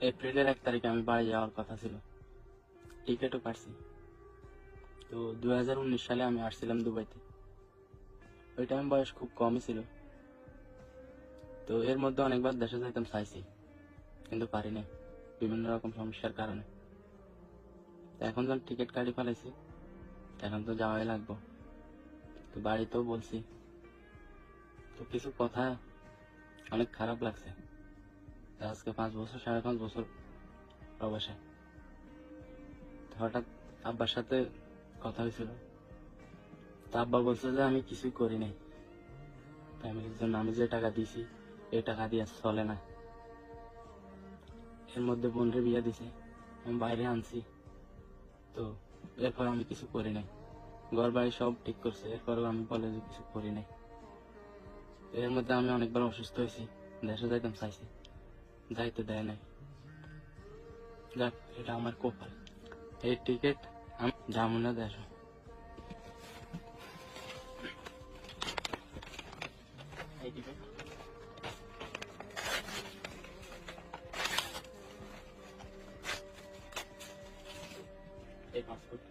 এপ্রিলের এক তারিখে আমি বাড়ি যাওয়ার কথা ছিল। টিকিটও কাটছি। তো দু হাজার উনিশ সালে আমি আসছিলাম দুবাইতে। ওই টাইম বয়স খুব কমই ছিল। তো এর মধ্যে অনেকবার দেশে যাইতাম চাইছি, কিন্তু পারি নাই বিভিন্ন রকম সমস্যার কারণে। এখন যখন টিকিট কাটি ফেলাইছি, এখন তো যাওয়াই লাগবো। তো বাড়িতেও বলছি। তো কিছু কথা অনেক খারাপ লাগছে। আজকে পাঁচ বছর, সাড়ে পাঁচ বছর প্রবাসে। হঠাৎ আব্বার সাথে কথা হয়েছিল। তো আব্বা বলছে যে, আমি কিছুই করি নাই। ফ্যামিলির জন্য আমি যে টাকা দিছি এই টাকা দিয়ে চলে না। এর মধ্যে বোনরে বিয়ে দিছে। আমি বাইরে আনছি। তো এরপর আমি কিছু করি নাই। ঘর বাড়ি সব ঠিক করছে। এরপরেও আমি বলে যে, কিছু করি নাই। এর মধ্যে আমি অনেকবার অসুস্থ হয়েছি। দেশে যাইতাম, চাইছি। যাইতে দেয় নাই। এটা আমার কপাল। এই টিকিট আমি যাব না দেশ এই পাসপোর্ট